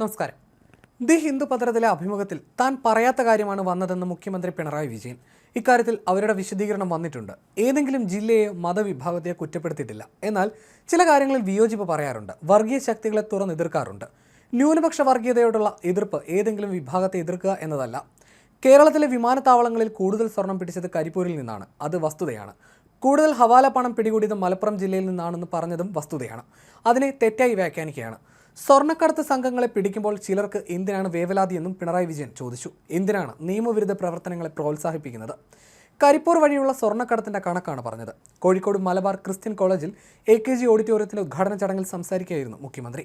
നമസ്കാരം. ദി ഹിന്ദു പത്രത്തിലെ അഭിമുഖത്തിൽ താൻ പറയാത്ത കാര്യമാണ് വന്നതെന്ന് മുഖ്യമന്ത്രി പിണറായി വിജയൻ. ഇക്കാര്യത്തിൽ അവരുടെ വിശദീകരണം വന്നിട്ടുണ്ട്. ഏതെങ്കിലും ജില്ലയെ മതവിഭാഗത്തെ കുറ്റപ്പെടുത്തിയിട്ടില്ല. എന്നാൽ ചില കാര്യങ്ങളിൽ വിയോജിപ്പ് പറയാറുണ്ട്. വർഗീയ ശക്തികളെ തുറന്ന് എതിർക്കാറുണ്ട്. ന്യൂനപക്ഷ വർഗീയതയോടുള്ള എതിർപ്പ് ഏതെങ്കിലും വിഭാഗത്തെ എതിർക്കുക എന്നതല്ല. കേരളത്തിലെ വിമാനത്താവളങ്ങളിൽ കൂടുതൽ സ്വർണം പിടിച്ചത് കരിപ്പൂരിൽ നിന്നാണ്. അത് വസ്തുതയാണ്. കൂടുതൽ ഹവാല പണം പിടികൂടിയത് മലപ്പുറം ജില്ലയിൽ നിന്നാണെന്ന് പറഞ്ഞതും വസ്തുതയാണ്. അതിനെ തെറ്റായി വ്യാഖ്യാനിക്കുകയാണ്. സ്വർണക്കടത്ത് സംഘങ്ങളെ പിടിക്കുമ്പോൾ ചിലർക്ക് എന്തിനാണ് വേവലാതി എന്നും പിണറായി വിജയൻ ചോദിച്ചു. എന്തിനാണ് നിയമവിരുദ്ധ പ്രവർത്തനങ്ങളെ പ്രോത്സാഹിപ്പിക്കുന്നത്? കരിപ്പൂർ വഴിയുള്ള സ്വർണക്കടത്തിന്റെ കണക്കാണ് പറഞ്ഞത്. കോഴിക്കോട് മലബാർ ക്രിസ്ത്യൻ കോളേജിൽ എ കെ ജി ഓഡിറ്റോറിയത്തിന്റെ ഉദ്ഘാടന ചടങ്ങിൽ സംസാരിക്കുകയായിരുന്നു മുഖ്യമന്ത്രി.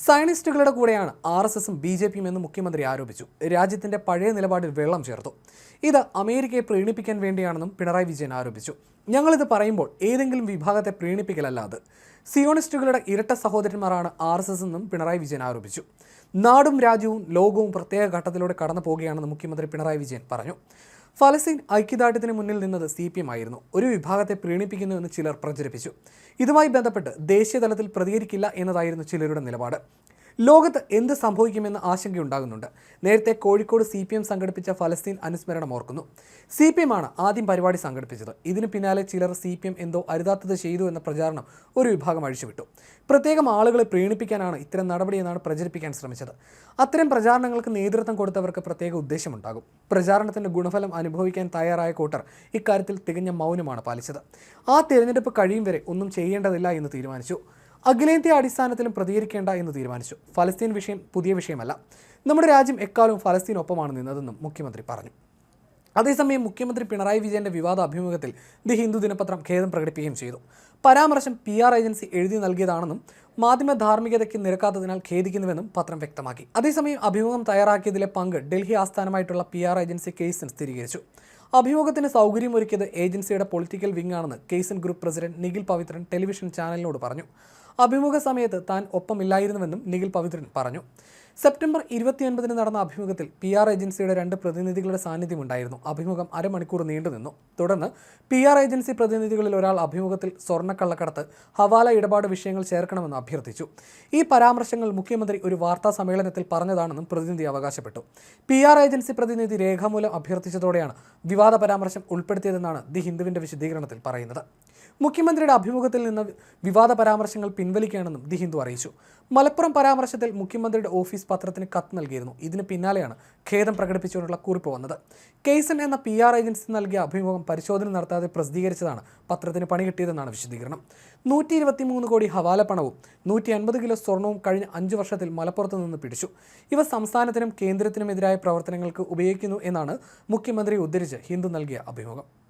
സയനിസ്റ്റുകളുടെ കൂടെയാണ് ആർ എസ് എസും ബി ജെ പിയും എന്ന് മുഖ്യമന്ത്രി ആരോപിച്ചു. രാജ്യത്തിന്റെ പഴയ നിലപാടിൽ വെള്ളം ചേർത്തു. ഇത് അമേരിക്കയെ പ്രീണിപ്പിക്കാൻ വേണ്ടിയാണെന്നും പിണറായി വിജയൻ ആരോപിച്ചു. ഞങ്ങളിത് പറയുമ്പോൾ ഏതെങ്കിലും വിഭാഗത്തെ പ്രീണിപ്പിക്കലല്ല അത് സിയോണിസ്റ്റുകളുടെ ഇരട്ട സഹോദരന്മാരാണ് ആർ എസ് എസ് എന്നും പിണറായി വിജയൻ ആരോപിച്ചു. നാടും രാജ്യവും ലോകവും പ്രത്യേക ഘട്ടത്തിലൂടെ കടന്നു പോകുകയാണെന്ന് മുഖ്യമന്ത്രി പിണറായി വിജയൻ പറഞ്ഞു. ഫലസ്തീൻ ഐക്യദാർഢ്യത്തിന് മുന്നിൽ നിന്നത് സി പി എം ആയിരുന്നു. ഒരു വിഭാഗത്തെ പ്രീണിപ്പിക്കുന്നുവെന്ന് ചിലർ പ്രചരിപ്പിച്ചു. ഇതുമായി ബന്ധപ്പെട്ട് ദേശീയ തലത്തിൽ പ്രതികരിക്കില്ല എന്നതായിരുന്നു ചിലരുടെ നിലപാട്. ലോകത്ത് എന്ത് സംഭവിക്കുമെന്ന് ആശങ്കയുണ്ടാകുന്നുണ്ട്. നേരത്തെ കോഴിക്കോട് സി പി എം സംഘടിപ്പിച്ച ഫലസ്തീൻ അനുസ്മരണം ഓർക്കുന്നു. സി പി എം ആണ് ആദ്യം പരിപാടി സംഘടിപ്പിച്ചത്. ഇതിന് പിന്നാലെ ചിലർ സി പി എം എന്തോ അരുതാത്തത് ചെയ്തു എന്ന പ്രചാരണം ഒരു വിഭാഗം അഴിച്ചുവിട്ടു. പ്രത്യേകം ആളുകളെ പ്രീണിപ്പിക്കാനാണ് ഇത്തരം നടപടിയെന്നാണ് പ്രചരിപ്പിക്കാൻ ശ്രമിച്ചത്. അത്തരം പ്രചാരണങ്ങൾക്ക് നേതൃത്വം കൊടുത്തവർക്ക് പ്രത്യേക ഉദ്ദേശമുണ്ടാകും. പ്രചാരണത്തിന്റെ ഗുണഫലം അനുഭവിക്കാൻ തയ്യാറായ കൂട്ടർ ഇക്കാര്യത്തിൽ തികഞ്ഞ മൗനമാണ് പാലിച്ചത്. ആ തിരഞ്ഞെടുപ്പ് കഴിയും വരെ ഒന്നും ചെയ്യേണ്ടതില്ല എന്ന് തീരുമാനിച്ചു. അഖിലേന്ത്യാ അടിസ്ഥാനത്തിലും പ്രതികരിക്കേണ്ട എന്ന് തീരുമാനിച്ചു. ഫലസ്തീൻ വിഷയം പുതിയ വിഷയമല്ല. നമ്മുടെ രാജ്യം എക്കാലവും ഫലസ്തീനൊപ്പമാണ് നിന്നതെന്നും മുഖ്യമന്ത്രി പറഞ്ഞു. അതേസമയം മുഖ്യമന്ത്രി പിണറായി വിജയന്റെ വിവാദ അഭിമുഖത്തിൽ ദി ഹിന്ദു ദിനപത്രം ഖേദം പ്രകടിപ്പിക്കുകയും ചെയ്തു. പരാമർശം പി ആർ ഏജൻസി എഴുതി നൽകിയതാണെന്നും മാധ്യമ ധാർമ്മികതയ്ക്ക് നിരക്കാത്തതിനാൽ ഖേദിക്കുന്നുവെന്നും പത്രം വ്യക്തമാക്കി. അതേസമയം അഭിമുഖം തയ്യാറാക്കിയതിലെ പങ്ക് ഡൽഹി ആസ്ഥാനമായിട്ടുള്ള പി ആർ ഏജൻസി കേസിന് സ്ഥിരീകരിച്ചു. അഭിമുഖത്തിന് സൗകര്യമൊരുക്കിയത് ഏജൻസിയുടെ പൊളിറ്റിക്കൽ വിംഗ് ആണെന്ന് Kesan group president Nikhil Pavithran television ചാനലിനോട് പറഞ്ഞു. അഭിമുഖ സമയത്ത് താൻ ഒപ്പമില്ലായിരുന്നുവെന്നും നിഖിൽ പവിത്രൻ പറഞ്ഞു. സെപ്റ്റംബർ ഇരുപത്തിയൊൻപതിന് നടന്ന അഭിമുഖത്തിൽ പി ആർ ഏജൻസിയുടെ രണ്ട് പ്രതിനിധികളുടെ സാന്നിധ്യമുണ്ടായിരുന്നു. അഭിമുഖം അരമണിക്കൂർ നീണ്ടുനിന്നു തുടർന്ന് പി ആർ ഏജൻസി പ്രതിനിധികളിൽ ഒരാൾ അഭിമുഖത്തിൽ സ്വർണക്കള്ളക്കടത്ത് ഹവാല ഇടപാട് വിഷയങ്ങൾ ചേർക്കണമെന്ന് അഭ്യർത്ഥിച്ചു. ഈ പരാമർശങ്ങൾ മുഖ്യമന്ത്രി ഒരു വാർത്താ സമ്മേളനത്തിൽ പറഞ്ഞതാണെന്നും പ്രതിനിധി അവകാശപ്പെട്ടു. പി ആർ ഏജൻസി പ്രതിനിധി രേഖാമൂലം അഭ്യർത്ഥിച്ചതോടെയാണ് വിവാദ പരാമർശം ഉൾപ്പെടുത്തിയതെന്നാണ് ദി ഹിന്ദുവിന്റെ വിശദീകരണത്തിൽ പറയുന്നത്. മുഖ്യമന്ത്രിയുടെ അഭിമുഖത്തിൽ നിന്ന് വിവാദ പരാമർശങ്ങൾ പിൻവലിക്കുകയാണെന്നും ദി ഹിന്ദു അറിയിച്ചു. മലപ്പുറം പരാമർശത്തിൽ മുഖ്യമന്ത്രിയുടെ ഓഫീസ് പത്രത്തിന് കത്ത് നൽകിയിരുന്നു. ഇതിന് പിന്നാലെയാണ് ഖേദം പ്രകടിപ്പിച്ചുകൊണ്ടുള്ള കുറിപ്പ് വന്നത്. കേസൻ എന്ന പി ആർ ഏജൻസി നൽകിയ അഭിമുഖം പരിശോധന നടത്താതെ പ്രസിദ്ധീകരിച്ചതാണ് പത്രത്തിന് പണി കിട്ടിയതെന്നാണ് വിശദീകരണം. നൂറ്റി ഇരുപത്തി മൂന്ന് കോടി ഹവാല പണവും നൂറ്റി അൻപത് കിലോ സ്വർണവും കഴിഞ്ഞ അഞ്ച് വർഷത്തിൽ മലപ്പുറത്ത് നിന്ന് പിടിച്ചു. ഇവ സംസ്ഥാനത്തിനും കേന്ദ്രത്തിനുമെതിരായ പ്രവർത്തനങ്ങൾക്ക് ഉപയോഗിക്കുന്നു എന്നാണ് മുഖ്യമന്ത്രി ഉദ്ധരിച്ച് ഹിന്ദു നൽകിയ അഭിമുഖം.